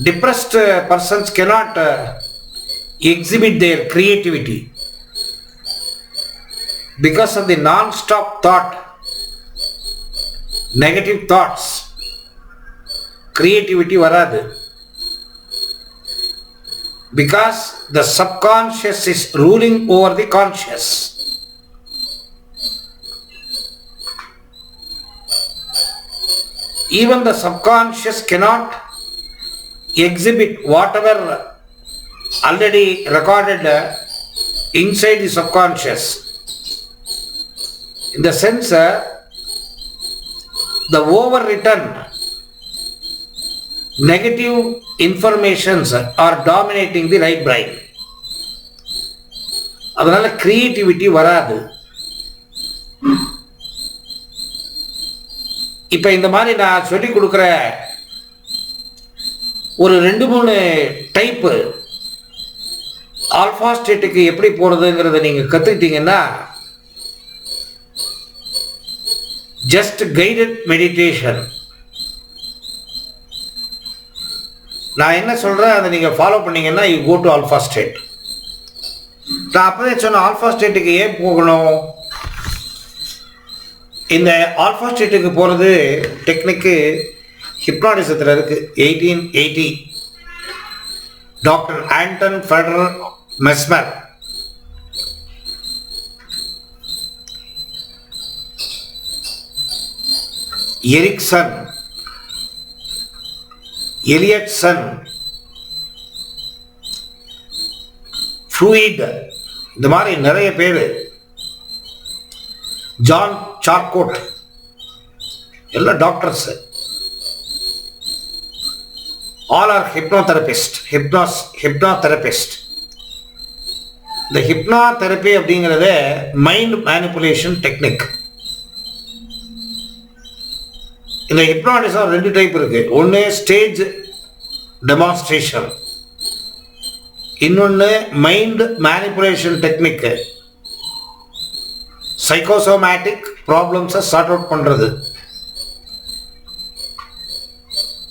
depressed uh, persons cannot uh, exhibit their creativity because of the non-stop thought, negative thoughts, creativity varadu. Because the subconscious is ruling over the conscious. Even the subconscious cannot exhibit whatever already recorded uh, inside the subconscious. In the sense, uh, the overwritten negative informations are dominating the right brain. அதனால creativity வராது இப்போ இந்த மாதிரி நான் சொல்லி கொடுக்குற ஒரு ரெண்டு மூணு டைப்பு ஆல்ஃபா ஸ்டேட்டுக்கு எப்படி போகிறதுங்கிறத நீங்கள் கற்றுக்கிட்டீங்கன்னா ஜஸ்ட் கைடட் மெடிடேஷன் நான் என்ன சொல்கிறேன் அதை நீங்கள் ஃபாலோ பண்ணீங்கன்னா you go to alpha state நான் அப்போதே சொன்னேன் ஆல்ஃபா ஸ்டேட்டுக்கு ஏன் போகணும்? இந்த ஆல்ஃபா ஸ்டேட்டுக்கு போகிறது டெக்னிக்கு ஹிப்னாடிசத்தில் இருக்குது eighteen eighty doctor Anton Federal Mesmer Erickson Elliotson fluid இந்த மாதிரி நிறைய பேர். ஜான் சார்கோட் எல்லாம் doctors all are hypnotherapist hypnos hypnotherapist இந்த ஹிப்னா தெரப்பி அப்படிங்கிறது மைண்ட் மேனிப்புலேஷன் டெக்னிக் இந்த ஹிப்னாட்டிசம் ரெண்டு டைப் இருக்கு. ஒன்று ஸ்டேஜ் டெமான்ஸ்ட்ரேஷன் இன்னொன்று மைண்ட் மேனிப்புலேஷன் டெக்னிக்கு சைக்கோசோமேட்டிக் ப்ராப்ளம்ஸை சார்ட் அவுட் பண்ணுறது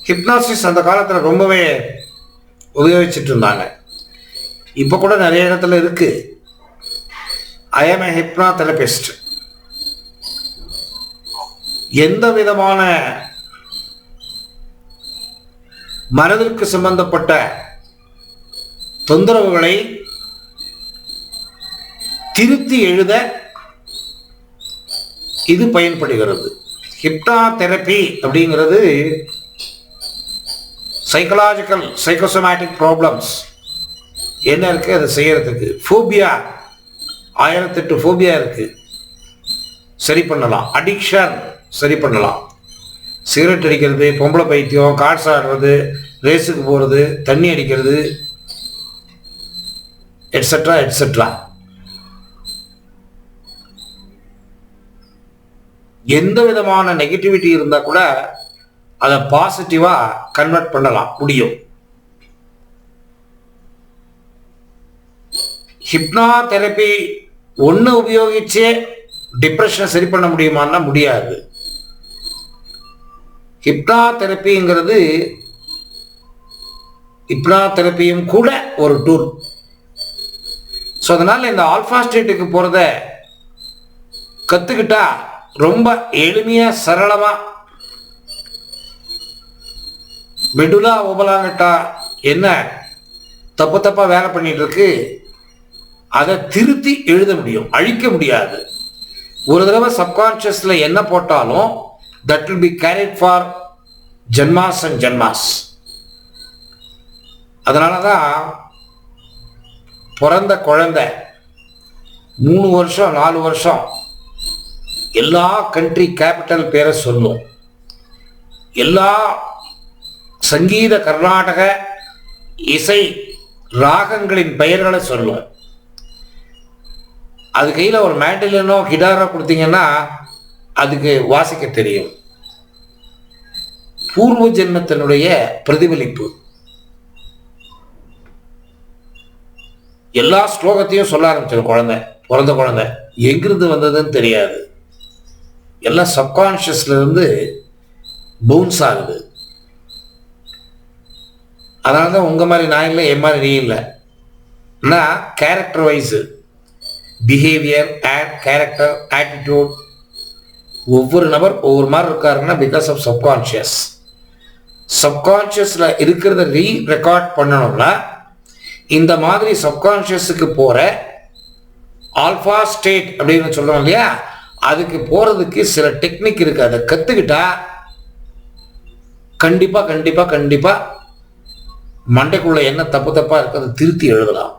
ஹிப்னாசிஸ் அந்த காலத்தில் ரொம்பவே உபயோகிச்சுட்டு இருந்தாங்க இப்போ கூட நிறைய இடத்துல இருக்கு. ஐ ஆம் ஏ ஹிப்னா தெரபிஸ்ட் எந்த விதமான மனதிற்கு சம்பந்தப்பட்ட தொந்தரவுகளை திருத்தி எழுத இது பயன்படுகிறது. ஹிப்னா தெரப்பி அப்படிங்கிறது சைக்கலாஜிக்கல் சைக்கோசோமேட்டிக் ப்ராப்ளம்ஸ் என்ன இருக்குது அதை செய்கிறதுக்கு ஃபோபியா ஆயிரத்தெட்டு ஃபோபியா இருக்குது சரி பண்ணலாம். அடிக்ஷன் சரி பண்ணலாம். சிகரெட் அடிக்கிறது பொம்பளை பைத்தியம் கார்ஸ் ஆடுறது ரேஸுக்கு போகிறது தண்ணி அடிக்கிறது எட்ஸட்ரா எட்ஸட்ரா எந்த விதமான நெகட்டிவிட்டி இருந்தால் கூட அதை பாசிட்டிவாக கன்வெர்ட் பண்ணலாம். முடியும். ஹிப்னா தெரப்பி ஒன்று உபயோகிச்சே டிப்ரெஷனை சரி பண்ண முடியுமான்னா முடியாது. ஹிப்னா தெரப்பிங்கிறது ஹிப்னா தெரப்பியும் கூட ஒரு டூல் ஸோ அதனால் இந்த ஆல்ஃபா ஸ்டேட்டுக்கு போகிறத கற்றுக்கிட்டா ரொம்ப எளிமையாக சரளமாக மெடுலா உபலாங்கட்டா என்ன? தப்பு தப்பாக வேலை பண்ணிட்டு இருக்கு அதை திருத்தி எழுத முடியும் அழிக்க முடியாது. ஒரு தடவை சப்கான்ஷியஸில் என்ன போட்டாலும் that will be carried for janmas and janmas. அதனால தான் பிறந்த குழந்தை மூணு வருஷம் நாலு வருஷம் எல்லா கண்ட்ரி கேபிட்டல் பேரை சொல்லும். எல்லா சங்கீத கர்நாடக இசை ராகங்களின் பெயர்களை சொல்லும் அது கையில் ஒரு மேண்டிலனோ கிடாரோ கொடுத்தீங்கன்னா அதுக்கு வாசிக்க தெரியும். பூர்வ ஜென்மத்தினுடைய பிரதிபலிப்பு. எல்லா ஸ்லோகத்தையும் சொல்ல ஆரம்பிச்சிடும் குழந்தை பிறந்த குழந்தை. எங்கிருந்து வந்ததுன்னு தெரியாது. எல்லாம் சப்கான்ஷியஸ்ல இருந்து பவுன்ஸ் ஆகுது. அதனால தான் உங்கள் மாதிரி நான் இல்லை என் மாதிரி நீ இல்லை. நான் character wise behaviour add character attitude ஒவ்வொரு நபர் ஒவ்வொரு மாதிரி இருக்காருன்னா பிகாஸ் ஆஃப் சப்கான்ஷியஸ் சப்கான்ஷியஸில் இருக்கிறத ரீ ரெக்கார்ட் பண்ணணும்னா இந்த மாதிரி சப்கான்ஷியஸுக்கு போகிற ஆல்ஃபா ஸ்டேட் அப்படின்னு சொல்கிறோம் இல்லையா? அதுக்கு போகிறதுக்கு சில டெக்னிக் இருக்குது அதை கற்றுக்கிட்டா கண்டிப்பாக கண்டிப்பாக கண்டிப்பாக மண்டைக்குள்ள என்ன தப்பு தப்பாக இருக்கிறத திருத்தி எழுதலாம்.